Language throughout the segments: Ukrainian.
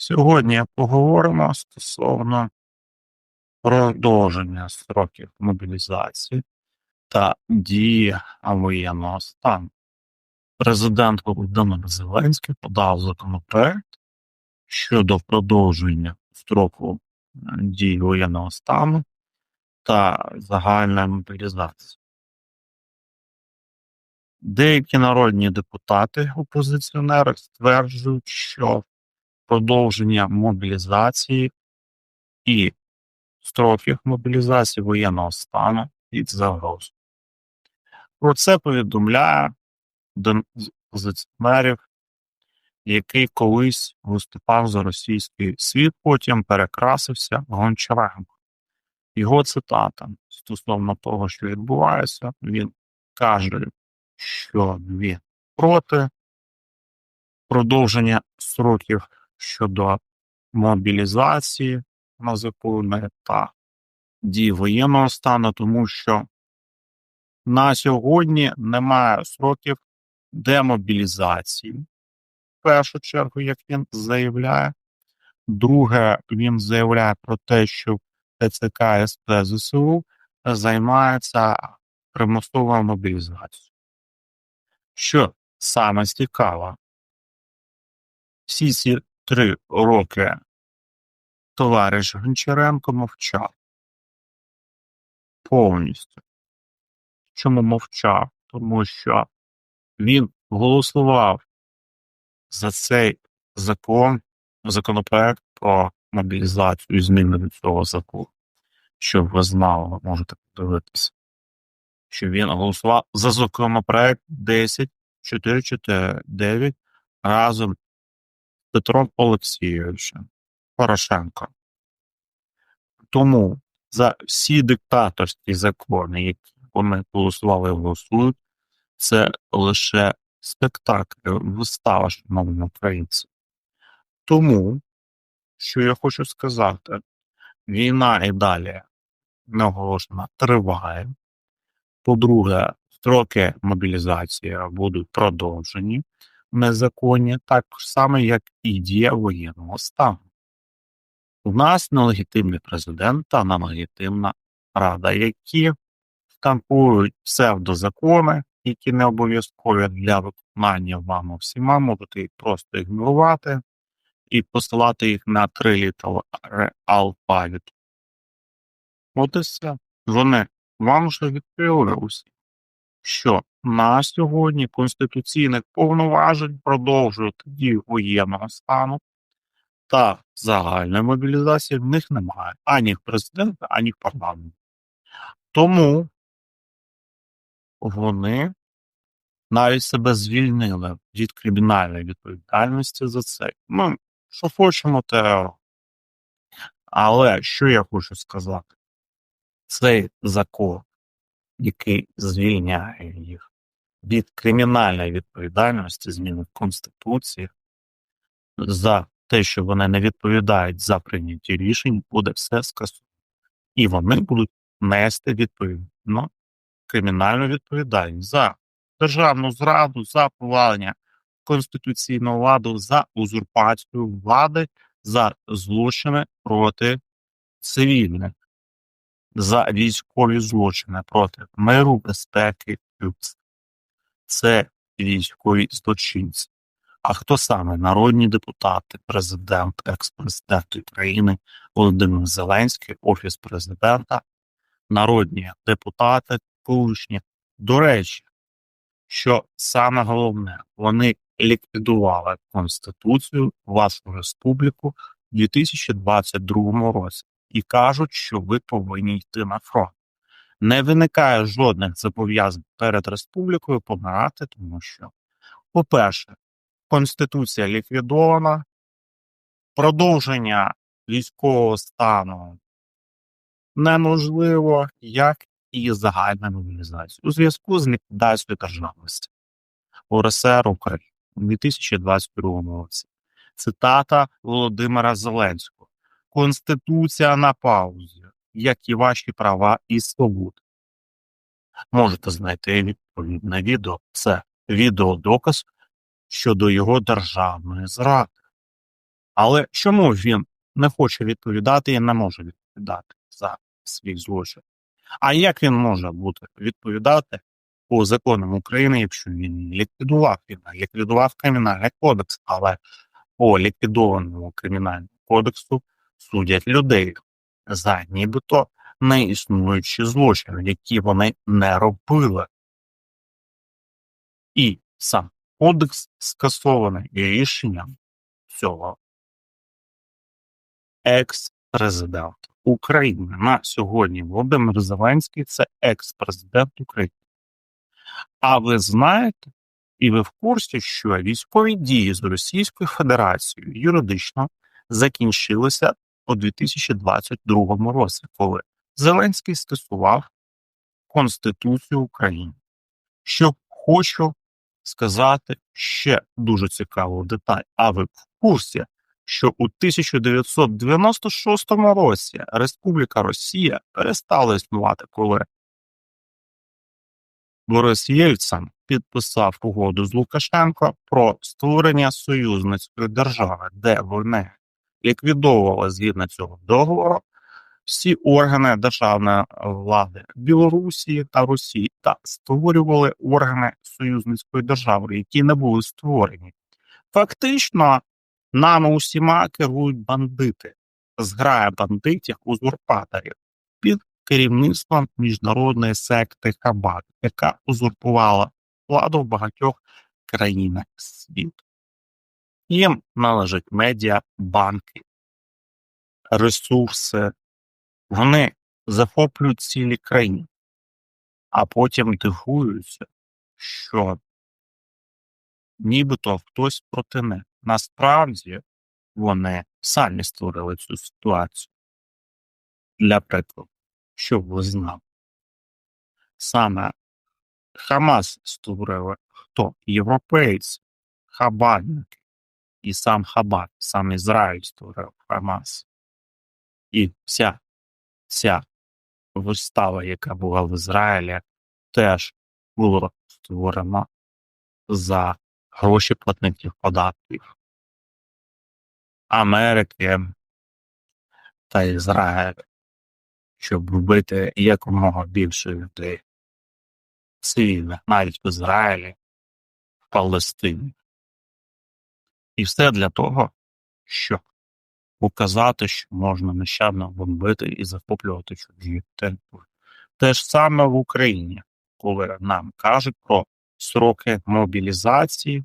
Сьогодні поговоримо стосовно продовження строків мобілізації та дії воєнного стану. Президент Володимир Зеленський подав законопроект щодо продовження строку е, дії воєнного стану та загальної мобілізації. Деякі народні депутати, опозиціонери стверджують, що продовження мобілізації і строків мобілізації воєнного стану під загрозу. Про це повідомляє один з опозиціонерів, який колись виступав за російський світ, потім перекрасився Гончаренко. Його цитата стосовно того, що відбувається, він каже, що він проти продовження сроків щодо мобілізації незаконної та дії воєнного стану, тому що на сьогодні немає сроків демобілізації. В першу чергу, як він заявляє. Друге, він заявляє про те, що ТЦК СП ЗСУ займається примусовою мобілізацією. Що саме цікаво, всі ці три роки товариш Гончаренко мовчав повністю. Чому мовчав? Тому що він голосував за цей закон, законопроект про мобілізацію і зміни до цього закону. Щоб ви знали, ви можете подивитися, що він голосував за законопроект 10449 разом Петром Олексійовичем Порошенко. Тому за всі диктаторські закони, які вони голосували голосують, це лише спектакль, вистава, шановні українці. Тому, що я хочу сказати, війна і далі наголошена триває. По-друге, строки мобілізації будуть продовжені незаконні, так само, як і дія воєнного стану. У нас нелегітимний президент та нелегітимна рада, які штампують псевдозакони, які не обов'язкові для виконання вами всіма, можете їх просто ігнорувати і посилати їх на три літери алфавіту. От і все. Вони вам вже відкрили усі, що на сьогодні конституційних повноважень продовжують дію воєнного стану та загальної мобілізації в них немає ані в президента, ані в парламенті. Тому вони навіть себе звільнили від кримінальної відповідальності за це. Ми що хочемо, те. Але що я хочу сказати, цей закон, який звільняє їх від кримінальної відповідальності зміни в Конституції за те, що вони не відповідають за прийняті рішень, буде все скасовано. І вони будуть нести відповідно кримінальну відповідальність за державну зраду, за повалення конституційного ладу, за узурпацію влади, за злочини проти цивільних, за військові злочини проти миру, безпеки, людства. Це військові злочинці. А хто саме народні депутати, президент, екс-президент України Володимир Зеленський, офіс президента, народні депутати, колишні. До речі, що саме головне, вони ліквідували Конституцію, вашу республіку у 2022 році і кажуть, що ви повинні йти на фронт. Не виникає жодних зобов'язань перед республікою помирати, тому що, по-перше, Конституція ліквідована, продовження військового стану неможливо, як і загальна мобілізація у зв'язку з ліквідацією державності УРСР України у 2022 році. Цитата Володимира Зеленського: Конституція на паузі, як і ваші права і свободи. Можете знайти відповідне відео. Це відеодоказ щодо його державної зради. Але чому він не хоче відповідати і не може відповідати за свій злочин? А як він може бути відповідати по законам України, якщо він ліквідував він ліквідував кримінальний кодекс, але по ліквідованому кримінальному кодексу судять людей за нібито неіснуючі злочини, які вони не робили. І сам кодекс скасований рішенням цього екс-президент України на сьогодні Володимир Зеленський це екс-президент України. А ви знаєте, і ви в курсі, що військові дії з Російською Федерацією юридично закінчилися у 2022 році, коли Зеленський скасував Конституцію України. Що хочу сказати ще дуже цікаву деталь. А ви в курсі, що у 1996 році Республіка Росія перестала існувати, коли Борис Єльцин підписав угоду з Лукашенко про створення союзницької держави, де вони ліквідовували згідно цього договору всі органи державної влади Білорусі та Росії та створювали органи союзницької держави, які не були створені. Фактично, нами усіма керують бандити, зграя бандитів узурпаторів під керівництвом міжнародної секти Хабат, яка узурпувала владу в багатьох країнах світу. Їм належать медіа, банки, ресурси, вони захоплюють цілі країни, а потім дивуються, що нібито хтось проти них. Насправді вони самі створили цю ситуацію. Для прикладу, щоб ви знали. Саме Хамас створили хто? Європейці, хабарники. І сам Хабар, сам Ізраїль створив Хамас. І вся ця вистава, яка була в Ізраїлі, теж була створена за гроші платників податків Америки та Ізраїлю, щоб вбити якомога більше людей цивільних, навіть в Ізраїлі, в Палестині. І все для того, щоб показати, що можна нещадно бомбити і захоплювати чужі території. Те ж саме в Україні, коли нам кажуть про сроки мобілізації,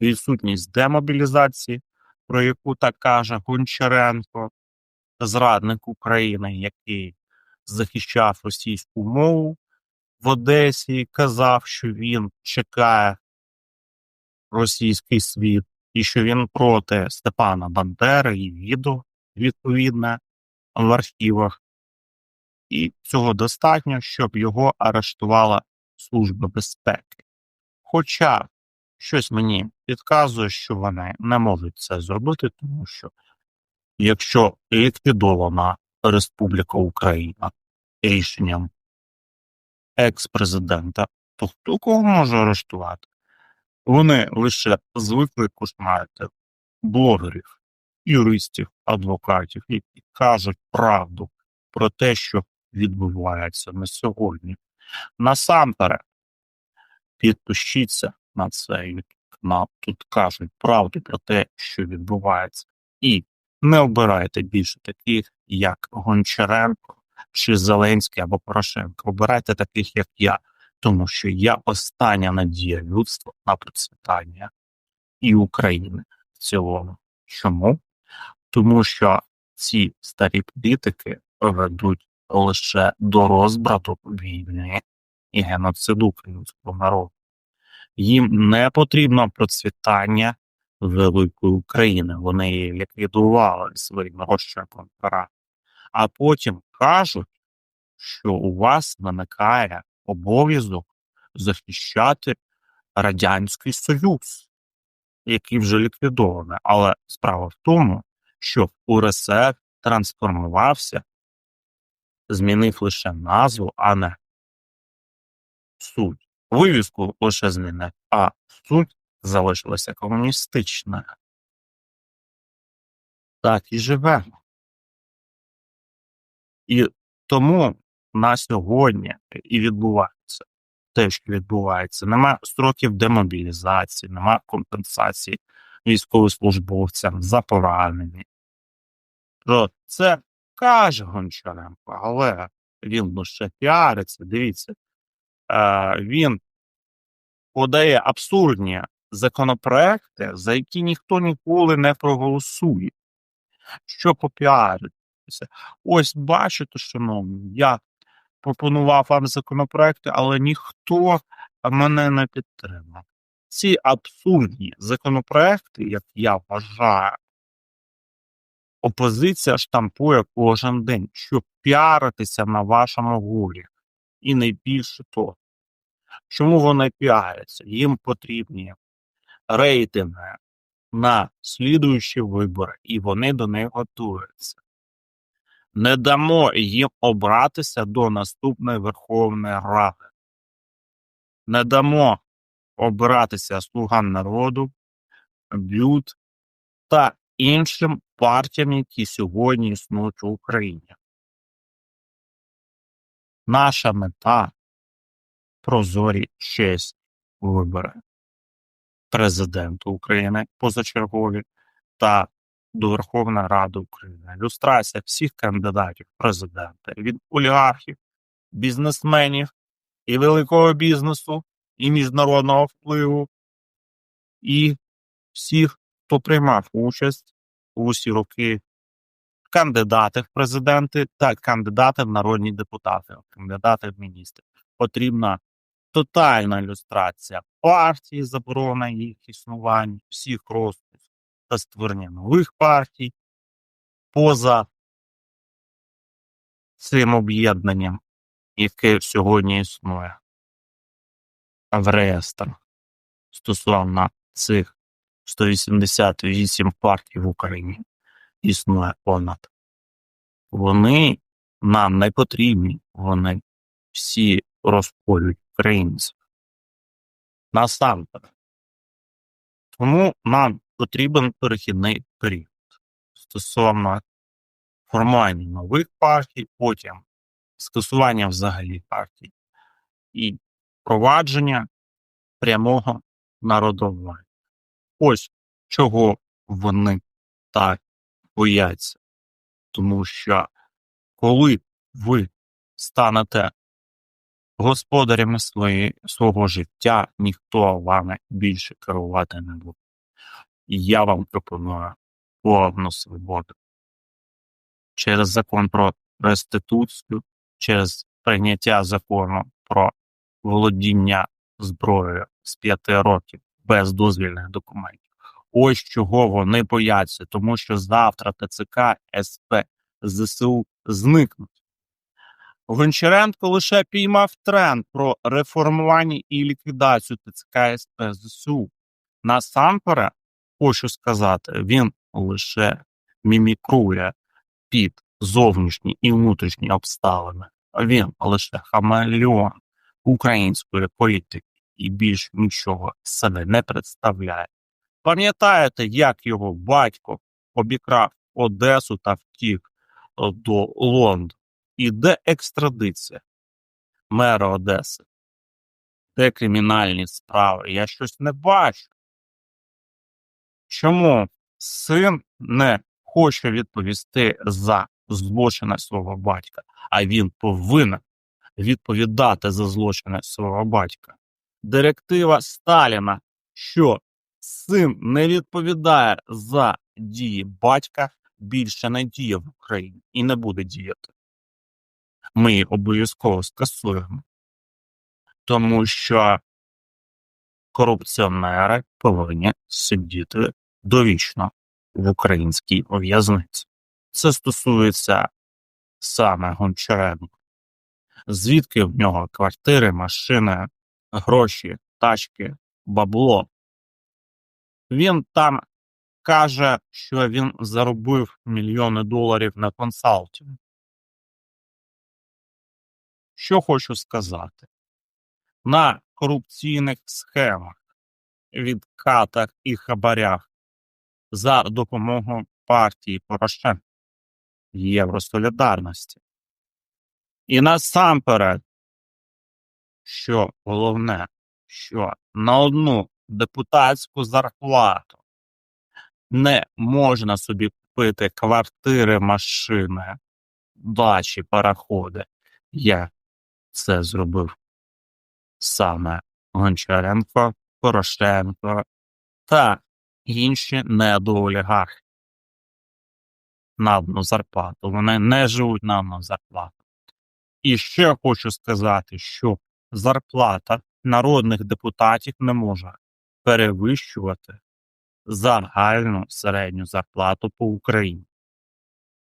відсутність демобілізації, про яку так каже Гончаренко, зрадник України, який захищав російську мову в Одесі, казав, що він чекає російський світ і що він проти Степана Бандери і відео відповідне в архівах, і цього достатньо, щоб його арештувала Служба безпеки. Хоча щось мені підказує, що вони не можуть це зробити, тому що якщо ліквідована Республіка Україна рішенням екс-президента, то хто кого може арештувати? Вони лише звикли кошмарити блогерів, юристів, адвокатів, які кажуть правду про те, що відбувається на сьогодні. Насамперед, підпишіться на цей канал. Тут кажуть правду про те, що відбувається, і не обирайте більше таких, як Гончаренко чи Зеленський або Порошенко. Обирайте таких, як я тому що я остання надія людства на процвітання і України в цілому. Чому? Тому що ці старі політики ведуть лише до розбрату війни і геноциду українського народу. Їм не потрібно процвітання великої України. Вони її ліквідували своїм розчерком пера, а потім кажуть, що у вас виникає обов'язок захищати Радянський Союз, який вже ліквідований. Але справа в тому, що УРСР трансформувався, змінив лише назву, а не суть. Вивіску лише змінив, а суть залишилася комуністичною. так і живемо. І тому на сьогодні і відбувається те, що відбувається. Нема строків демобілізації, нема компенсації військовослужбовцям за поранення. Про це каже Гончаренко, але він лише піариться. Дивіться, е, він подає абсурдні законопроекти, за які ніхто ніколи не проголосує. Що попіаритися? Ось бачите, шановні, я пропонував вам законопроекти, але ніхто мене не підтримав. Ці абсурдні законопроекти, як я вважаю, опозиція штампує кожен день, щоб піаритися на вашому гулі. І не більше того. Чому вони піаряться? Їм потрібні рейтинги на слідуючі вибори, і вони до них готуються. Не дамо їм обратися до наступної Верховної Ради. Не дамо обиратися слугам народу, б'ют та іншим партіям, які сьогодні існують в Україні. Наша мета прозорі чесні вибори президенту України позачергові та до Верховної Ради України. Люстрація всіх кандидатів в президенти від олігархів, бізнесменів і великого бізнесу, і міжнародного впливу, і всіх, хто приймав участь у усі роки кандидати в президенти та кандидати в народні депутати, кандидати в міністри. Потрібна тотальна ілюстрація партії, заборона їх існування, всіх розпуск та створення нових партій поза цим об'єднанням, яке сьогодні існує в реєстрах стосовно цих 188 партій в Україні існує понад. Вони нам не потрібні, вони всі розколюють українців. Насамперед. Тому нам потрібен перехідний період стосовно формування нових партій, потім скасування взагалі партій і впровадження прямого народовування. Ось чого вони так бояться. Тому що коли ви станете господарями свої, свого життя, ніхто вами більше керувати не буде. І я вам пропоную повну свободу. Через закон про реституцію, через прийняття закону про володіння зброєю з п'яти років без дозвільних документів. Ось чого вони бояться, тому що завтра ТЦК СП ЗСУ зникнуть. Гончаренко лише піймав тренд про реформування і ліквідацію ТЦК СП ЗСУ. Насамперед, хочу сказати, він лише мімікрує під зовнішні і внутрішні обставини. Він лише хамелеон української політики і більш нічого себе не представляє. Пам'ятаєте, як його батько обікрав Одесу та втік до Лондона? І де екстрадиція мера Одеси? Де кримінальні справи? Я щось не бачу. Чому син не хоче відповісти за злочини свого батька, а він повинен відповідати за злочини свого батька? Директива Сталіна, що син не відповідає за дії батька, більше не діє в Україні і не буде діяти. Ми їх обов'язково скасуємо, тому що корупціонери повинні сидіти довічно в українській в'язниці. Це стосується саме Гончаренко. Звідки в нього квартири, машини, гроші, тачки, бабло? Він там каже, що він заробив мільйони доларів на консалтинг. Що хочу сказати? На корупційних схемах, відкатах і хабарях за допомогою партії Порошенка Євросолідарності. І насамперед, що головне, що на одну депутатську зарплату не можна собі купити квартири, машини, дачі, пароходи. Я це зробив саме Гончаренко, Порошенко та інші недоолігархи на одну зарплату. Вони не живуть на одну зарплату. І ще хочу сказати, що зарплата народних депутатів не може перевищувати загальну середню зарплату по Україні.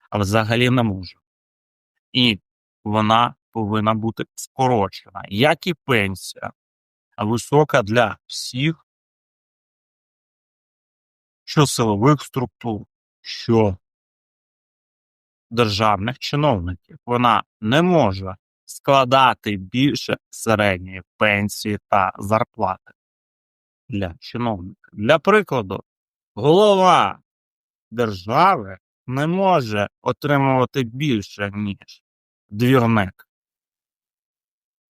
А взагалі не може. І вона повинна бути скорочена, як і пенсія, висока для всіх, що силових структур, що державних чиновників. Вона не може складати більше середньої пенсії та зарплати для чиновника. Для прикладу, голова держави не може отримувати більше, ніж двірник.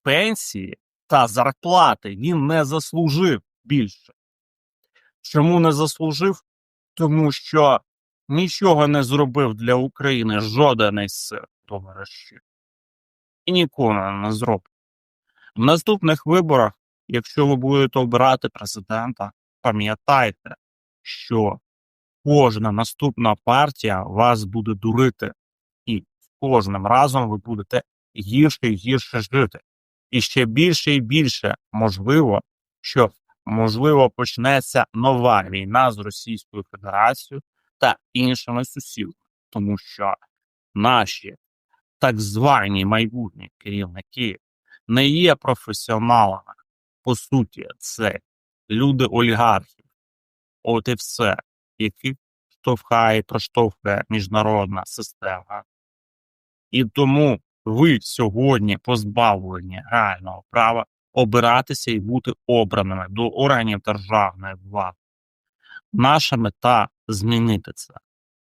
Пенсії та зарплати він не заслужив більше. Чому не заслужив? Тому що нічого не зробив для України жоден із товаришів. І ніколи не зробить. В наступних виборах, якщо ви будете обирати президента, пам'ятайте, що кожна наступна партія вас буде дурити, і кожним разом ви будете гірше і гірше жити. І ще більше і більше можливо, що можливо почнеться нова війна з Російською Федерацією та іншими сусідами, тому що наші так звані майбутні керівники не є професіоналами. По суті, це люди олігархів. От і все, яких штовхає і проштовхує міжнародна система. І тому ви сьогодні позбавлені реального права обиратися і бути обраними до органів державної влади. Наша мета змінити це,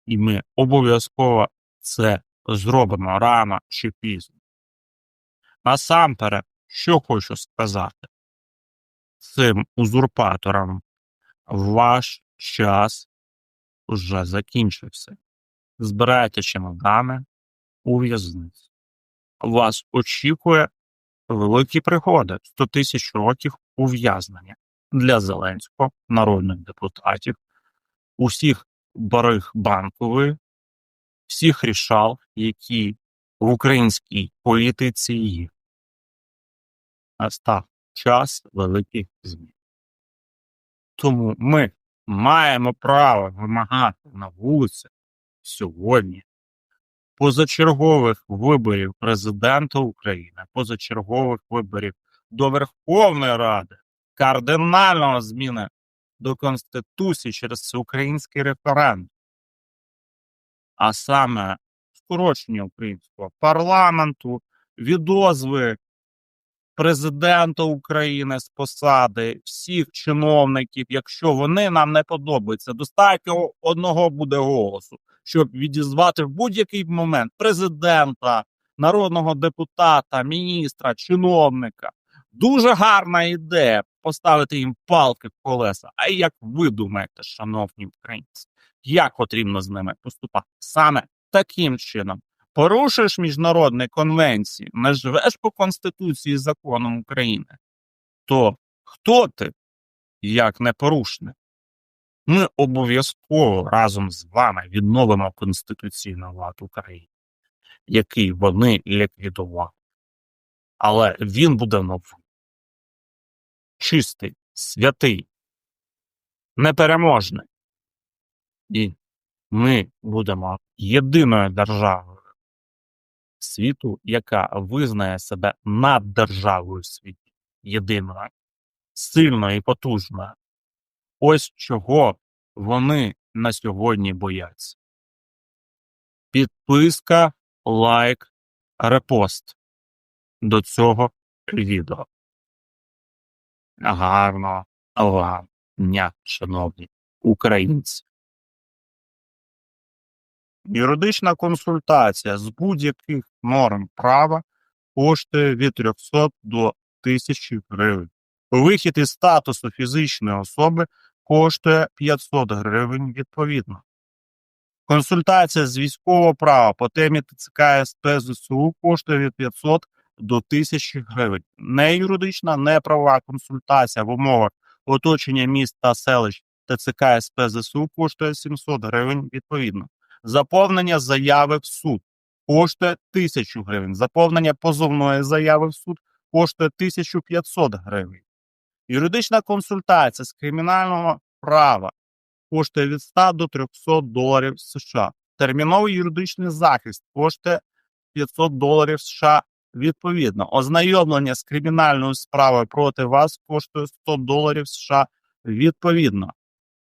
і ми обов'язково це зробимо рано чи пізно. Насамперед, що хочу сказати, цим узурпаторам ваш час вже закінчився. Збирайте чемодани у в'язницю. Вас очікує великі пригоди 100 тисяч років ув'язнення для Зеленського, народних депутатів, усіх бариг банкової, всіх рішал, які в українській політиці є. Настав час великих змін. Тому ми маємо право вимагати на вулиці сьогодні позачергових виборів президента України, позачергових виборів до Верховної Ради, кардинального зміни до Конституції через всеукраїнський референдум, а саме скорочення українського парламенту, відозви президента України з посади, всіх чиновників, якщо вони нам не подобаються, достатньо одного буде голосу, щоб відізвати в будь-який момент президента, народного депутата, міністра, чиновника. Дуже гарна ідея поставити їм палки в колеса. А як ви думаєте, шановні українці, як потрібно з ними поступати? Саме таким чином. Порушуєш міжнародні конвенції, не живеш по Конституції і законам України, то хто ти, як непорушник? Ми обов'язково разом з вами відновимо конституційний лад України, який вони ліквідували. Але він буде новий, чистий, святий, непереможний. І ми будемо єдиною державою світу, яка визнає себе наддержавою в світі, єдиною, сильною і потужною. Ось чого вони на сьогодні бояться. Підписка, лайк, репост до цього відео. Гарного вам дня, шановні українці! Юридична консультація з будь-яких норм права коштує від 300 до 1000 гривень. Вихід із статусу фізичної особи коштує 500 гривень відповідно. Консультація з військового права по темі ТЦК СП ЗСУ коштує від 500 до 1000 гривень. Не юридична, не правова консультація в умовах оточення міст та селищ ТЦК СП ЗСУ коштує 700 гривень відповідно. Заповнення заяви в суд коштує 1000 гривень. Заповнення позовної заяви в суд коштує 1500 гривень. Юридична консультація з кримінального права коштує від 100 до 300 доларів США. Терміновий юридичний захист коштує 500 доларів США відповідно. Ознайомлення з кримінальною справою проти вас коштує 100 доларів США відповідно.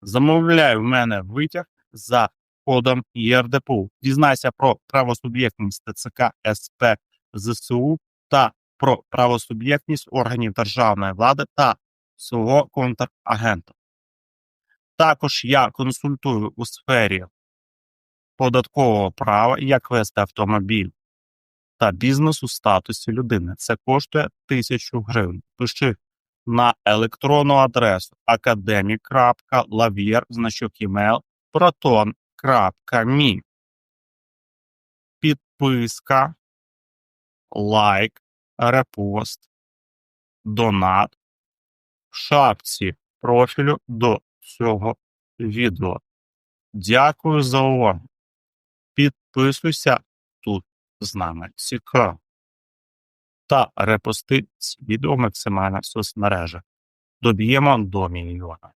Замовляй в мене витяг за кодом ЄРДПУ. Дізнайся про правосуб'єктність ТЦК СП ЗСУ та про правосуб'єктність органів державної влади та свого контрагента. Також я консультую у сфері податкового права, як вести автомобіль та бізнес у статусі людини. Це коштує 1000 гривень. Пиши на електронну адресу academic.lavier, значок email, proton.me. Підписка, лайк, репост, донат шапці профілю до цього відео. Дякую за увагу. Підписуйся тут з нами. Цікаво. Та репости ці відео максимально в соцмережах. Доб'ємо до мільйона.